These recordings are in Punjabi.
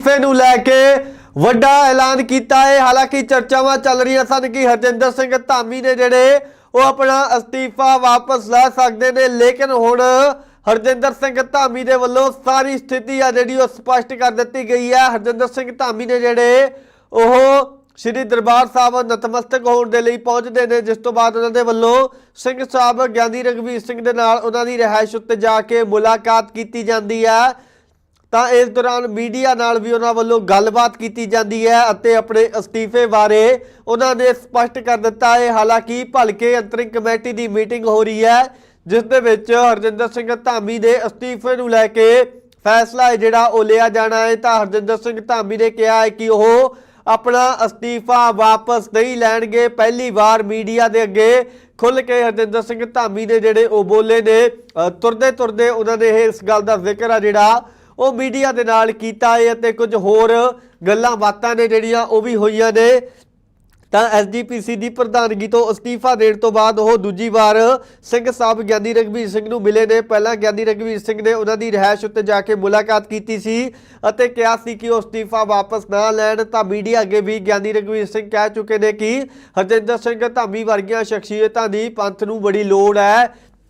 ਅਸਤੀਫੇ ਨੂੰ ਲੈ ਕੇ ਵੱਡਾ ਐਲਾਨ ਕੀਤਾ ਹੈ। ਹਾਲਾਂਕਿ ਚਰਚਾਵਾਂ ਚੱਲ ਰਹੀਆਂ ਸਨ ਕਿ ਹਰਜਿੰਦਰ ਸਿੰਘ ਧਾਮੀ ਨੇ ਜਿਹੜੇ ਉਹ ਆਪਣਾ ਅਸਤੀਫਾ ਵਾਪਸ ਲੈ ਸਕਦੇ ਨੇ, ਲੇਕਿਨ ਹੁਣ ਹਰਜਿੰਦਰ ਸਿੰਘ ਧਾਮੀ ਦੇ ਵੱਲੋਂ ਸਾਰੀ ਸਥਿਤੀ ਆ ਜਿਹੜੀ ਉਹ ਸਪਸ਼ਟ ਕਰ ਦਿੱਤੀ ਗਈ ਹੈ। ਹਰਜਿੰਦਰ ਸਿੰਘ ਧਾਮੀ ਨੇ ਜਿਹੜੇ ਉਹ ਸ਼੍ਰੀ ਦਰਬਾਰ ਸਾਹਿਬ ਨਤਮਸਤਕ ਹੋਣ ਦੇ ਲਈ ਪਹੁੰਚਦੇ ਨੇ, ਜਿਸ ਤੋਂ ਬਾਅਦ ਉਹਨਾਂ ਦੇ ਵੱਲੋਂ ਸਿੰਘ ਸਾਹਿਬ ਗਿਆਨੀ ਰਘਵੀਰ ਸਿੰਘ ਦੇ ਨਾਲ ਉਹਨਾਂ ਦੀ ਰਿਹਾਇਸ਼ ਉੱਤੇ ਜਾ ਕੇ ਮੁਲਾਕਾਤ ਕੀਤੀ ਜਾਂਦੀ ਹੈ। ਤਾਂ ਇਸ ਦੌਰਾਨ ਮੀਡੀਆ ਨਾਲ ਵੀ ਉਹਨਾਂ ਵੱਲੋਂ ਗੱਲਬਾਤ ਕੀਤੀ ਜਾਂਦੀ ਹੈ ਅਤੇ ਆਪਣੇ ਅਸਤੀਫੇ ਬਾਰੇ ਉਹਨਾਂ ਨੇ ਸਪਸ਼ਟ ਕਰ ਦਿੱਤਾ ਹੈ। ਹਾਲਾਂਕਿ ਭਲਕੇ ਅੰਤਰਿੰਗ ਕਮੇਟੀ ਦੀ ਮੀਟਿੰਗ ਹੋ ਰਹੀ ਹੈ, ਜਿਸ ਦੇ ਵਿੱਚ ਹਰਜਿੰਦਰ ਸਿੰਘ ਧਾਮੀ ਦੇ ਅਸਤੀਫੇ ਨੂੰ ਲੈ ਕੇ ਫੈਸਲਾ ਹੈ ਜਿਹੜਾ ਉਹ ਲਿਆ ਜਾਣਾ ਹੈ। ਤਾਂ ਹਰਜਿੰਦਰ ਸਿੰਘ ਧਾਮੀ ਨੇ ਕਿਹਾ ਹੈ ਕਿ ਉਹ ਆਪਣਾ ਅਸਤੀਫਾ ਵਾਪਸ ਨਹੀਂ ਲੈਣਗੇ। ਪਹਿਲੀ ਵਾਰ ਮੀਡੀਆ ਦੇ ਅੱਗੇ ਖੁੱਲ ਕੇ ਹਰਜਿੰਦਰ ਸਿੰਘ ਧਾਮੀ ਨੇ ਜਿਹੜੇ ਉਹ ਬੋਲੇ ਨੇ ਤੁਰਦੇ ਤੁਰਦੇ ਉਹਨਾਂ ਨੇ ਇਹ ਇਸ ਗੱਲ ਦਾ ਜ਼ਿਕਰ ਆ ਜਿਹੜਾ ਉਹ ਮੀਡੀਆ ਦੇ ਨਾਲ ਕੀਤਾ ਹੈ ਅਤੇ ਕੁਝ ਹੋਰ ਗੱਲਾਂ ਬਾਤਾਂ ਨੇ ਜਿਹੜੀਆਂ ਉਹ ਵੀ ਹੋਈਆਂ ਨੇ। ਤਾਂ ਐਸਜੀਪੀਸੀ ਦੀ ਪ੍ਰਧਾਨਗੀ ਤੋਂ ਅਸਤੀਫਾ ਦੇਣ ਤੋਂ ਬਾਅਦ ਉਹ ਦੂਜੀ ਵਾਰ ਸਿੰਘ ਸਾਹਿਬ ਗਿਆਨੀ ਰਘਵੀਰ ਸਿੰਘ ਨੂੰ ਮਿਲੇ ਨੇ। ਪਹਿਲਾਂ ਗਿਆਨੀ ਰਘਵੀਰ ਸਿੰਘ ਨੇ ਉਹਨਾਂ ਦੀ ਰਿਹਾਇਸ਼ ਉੱਤੇ ਜਾ ਕੇ ਮੁਲਾਕਾਤ ਕੀਤੀ ਸੀ ਅਤੇ ਕਿਹਾ ਸੀ ਕਿ ਉਹ ਅਸਤੀਫਾ ਵਾਪਸ ਨਾ ਲੈਣ। ਤਾਂ ਮੀਡੀਆ ਅੱਗੇ ਵੀ ਗਿਆਨੀ ਰਘਵੀਰ ਸਿੰਘ ਕਹਿ ਚੁੱਕੇ ਨੇ ਕਿ ਹਰਜਿੰਦਰ ਸਿੰਘ ਧਾਮੀ ਵਰਗੀਆਂ ਸ਼ਖਸੀਅਤਾਂ ਦੀ ਪੰਥ ਨੂੰ ਬੜੀ ਲੋੜ ਹੈ।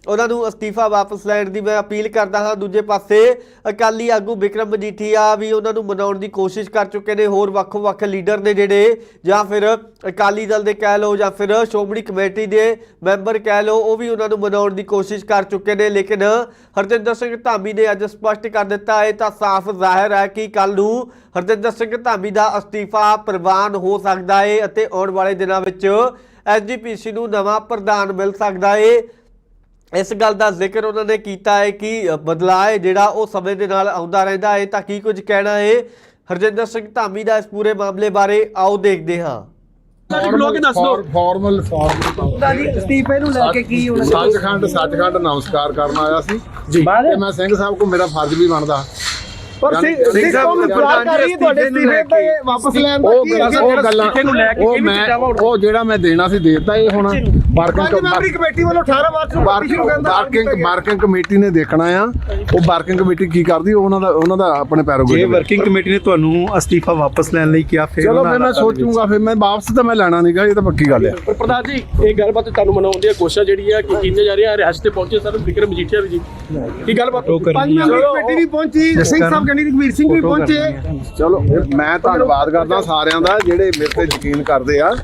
ਉਹਨਾਂ ਨੂੰ ਅਸਤੀਫਾ ਵਾਪਸ ਲੈਣ ਦੀ ਮੈਂ ਅਪੀਲ ਕਰਦਾ ਹਾਂ। ਦੂਜੇ ਪਾਸੇ ਅਕਾਲੀ ਆਗੂ ਵਿਕਰਮ ਮਜੀਠੀਆ ਵੀ ਉਹਨਾਂ ਨੂੰ ਮਨਾਉਣ ਦੀ ਕੋਸ਼ਿਸ਼ ਕਰ ਚੁੱਕੇ ਨੇ। ਹੋਰ ਵੱਖ-ਵੱਖ ਲੀਡਰ ਨੇ ਜਿਹੜੇ ਜਾਂ ਫਿਰ ਅਕਾਲੀ ਦਲ ਦੇ ਕਹਿ ਲਓ ਜਾਂ ਫਿਰ ਸ਼੍ਰੋਮਣੀ ਕਮੇਟੀ ਦੇ ਮੈਂਬਰ ਕਹਿ ਲਓ, ਉਹ ਵੀ ਉਹਨਾਂ ਨੂੰ ਮਨਾਉਣ ਦੀ ਕੋਸ਼ਿਸ਼ ਕਰ ਚੁੱਕੇ ਨੇ। ਲੇਕਿਨ ਹਰਜਿੰਦਰ ਸਿੰਘ ਧਾਮੀ ਨੇ ਅੱਜ ਸਪਸ਼ਟ ਕਰ ਦਿੱਤਾ ਹੈ ਤਾਂ ਸਾਫ਼ ਜ਼ਾਹਿਰ ਹੈ ਕਿ ਕੱਲ ਨੂੰ ਹਰਜਿੰਦਰ ਸਿੰਘ ਧਾਮੀ ਦਾ ਅਸਤੀਫਾ ਪ੍ਰਵਾਨ ਹੋ ਸਕਦਾ ਹੈ ਅਤੇ ਆਉਣ ਵਾਲੇ ਦਿਨਾਂ ਵਿੱਚ ਐਸਜੀਪੀਸੀ ਨੂੰ ਨਵਾਂ ਪ੍ਰਧਾਨ ਮਿਲ ਸਕਦਾ ਹੈ ਇਸ ਗੱਲ ਦਾ ਜ਼ਿਕਰ ਉਹਨਾਂ ਨੇ ਕੀਤਾ ਹੈ ਕਿ ਬਦਲਾਅ ਜਿਹੜਾ ਉਹ ਸਮੇਂ ਦੇ ਨਾਲ ਆਉਂਦਾ ਰਹਿੰਦਾ ਹੈ। ਤਾਂ ਕੀ ਕੁਝ ਕਹਿਣਾ ਹੈ? ਹਰਜਿੰਦਰ ਸਿੰਘ ਧਾਮੀ ਦਾ ਇਸ ਪੂਰੇ ਮਾਮਲੇ ਬਾਰੇ ਆਓ ਦੇਖਦੇ ਹਾਂ। ਹੀ ਦੱਸ ਦਿਓ ਫਾਰਮਲ ਫਾਰਮਲ ਅਸਤੀਫੇ ਨੂੰ ਲੈ ਕੇ ਕੀ ਹੋਣਾ? ਸੱਚਖੰਡ ਸੱਚਖੰਡ ਨਮਸਕਾਰ ਕਰਨ ਆਇਆ ਸੀ। ਜੀ। ਤੇ ਮੈਂ ਸਿੰਘ ਸਾਹਿਬ ਕੋ ਮੇਰਾ ਫਰਜ਼ ਵੀ ਬਣਦਾ। ਪਰ ਸਿੰਘ ਸਿੰਘ ਸਾਹਿਬ ਇਤਰਾਜ਼ ਕਰ ਰਹੀ ਹੈ ਤੁਹਾਡੇ ਅਸਤੀਫੇ ਤੇ ਵਾਪਸ ਲੈਣ ਦਾ ਕੀ ਗੱਲਾਂ ਉਹ ਗੱਲਾਂ ਅਸਤੀਫੇ ਨੂੰ ਲੈ ਕੇ ਉਹ ਮੈਂ ਉਹ ਜਿਹੜਾ ਮੈਂ ਦੇਣਾ ਸੀ ਦੇਤਾ ਇਹ ਹੁਣ ਮੈਂਬਰੀ ਵਰਕਿੰਗ ਕਮੇਟੀ ਵੱਲੋਂ 18 ਮਾਰਚ ਨੂੰ ਪਾਰਟੀ ਸ਼ੁਰੂ ਕਰਨ ਦਾ ਗਿਆ। ਵਰਕਿੰਗ ਕਮੇਟੀ ਨੇ ਦੇਖਣਾ ਆ। ਉਹ ਵਰਕਿੰਗ ਕਮੇਟੀ ਕੀ ਕਰਦੀ ਉਹ ਉਹਨਾਂ ਦਾ ਉਹਨਾਂ ਦਾ ਆਪਣੇ ਜੇ ਪੈਰੋਗੇ ਵਰਕਿੰਗ ਕਮੇਟੀ ਨੇ ਤੁਹਾਨੂੰ ਅਸਤੀਫਾ ਵਾਪਸ ਲੈਣ ਲਈ ਕਿਹਾ ਫਿਰ ਚਲੋ ਫਿਰ ਮੈਂ ਸੋਚੂਗਾ ਫਿਰ ਮੈਂ ਵਾਪਸ ਤਾਂ ਮੈਂ ਲੈਣਾ ਨਹੀਂਗਾ ਇਹ ਤਾਂ ਪੱਕੀ ਗੱਲ ਆ। ਪਰ ਪ੍ਰਧਾਨ ਜੀ ਇਹ ਗੱਲਬਾਤ ਤੁਹਾਨੂੰ ਮਨਾਉਣ ਦੀ ਕੋਸ਼ਿਸ਼ ਜਿਹੜੀ ਹੈ ਕਿ ਕੀਤੇ ਜਾ ਰਹੀ ਹੈ ਰਿਹਾਸਤ ਤੇ ਪਹੁੰਚੇ ਸਰ ਵਿਕਰਮ ਮਜੀਠੀਆ ਵੀ ਜੀ। ਕੀ ਗੱਲਬਾਤ? ਪੰਜ ਆ। ਮੈਂਬਰੀ ਕਮੇਟੀ ਵੀ ਪਹੁੰਚੀ ਸਿੰਘ ਸਾਹਿਬ ਕਹਿੰਦੀ ਰਘਵੀਰ ਸਿੰਘ ਵੀ ਪਹੁੰਚੇ। ਚਲੋ ਮੈਂ ਧੰਨਵਾਦ ਕਰਦਾ ਸਾਰਿਆਂ ਦਾ ਜਿਹੜੇ ਮੇਰੇ ਤੇ ਯਕੀਨ ਕਰਦੇ ਆ।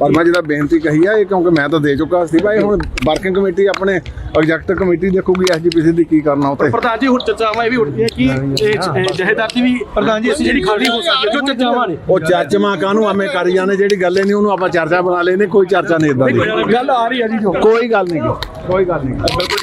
ਪਰ ਮੈਂ ਜਿਹੜਾ ਬੇਨਤੀ ਕਹੀ ਆ ਇਹ ਕਿਉਂਕਿ ਮੈਂ ਤਾਂ ਦੇ ਚੁੱਕਾ ਸੀ ਭਾਈ। ਹੁਣ ਵਰਕਿੰਗ ਕਮੇਟੀ ਆਪਣੇ ਐਗਜ਼ੈਕਟਿਵ ਕਮੇਟੀ ਦੇਖੂਗੀ ਐਸਜੀਪੀਸੀ ਦੀ ਕੀ ਕਰਨਾ ਉੱਤੇ ਪ੍ਰਧਾਨ ਜੀ ਹੁਣ ਚਰਚਾਵਾਂ ਇਹ ਵੀ ਉੱਠਦੀਆਂ ਕਿ ਇਹ ਜਹੇਦਾਰ ਦੀ ਵੀ ਪ੍ਰਧਾਨ ਜੀ ਅਸੀਂ ਜਿਹੜੀ ਖਾਲੀ ਹੋ ਸਕਦੀ ਜੋ ਚਰਚਾਵਾਂ ਨੇ। ਉਹ ਚਰਚਾਵਾਂ ਕਾਹਨੂੰ ਆਵੇਂ ਕਰੀ ਜਾਂਦੇ ਜਿਹੜੀ ਗੱਲ ਨਹੀਂ ਉਹਨੂੰ ਆਪਾਂ ਚਰਚਾ ਬਣਾ ਲੈਨੇ ਕੋਈ ਚਰਚਾ ਨਹੀਂ ਇਦਾਂ ਦੀ। ਗੱਲ ਆ ਰਹੀ ਹੈ ਜੀ ਜੋ। ਕੋਈ ਗੱਲ ਨਹੀਂ ਕੋਈ ਗੱਲ ਨਹੀਂ।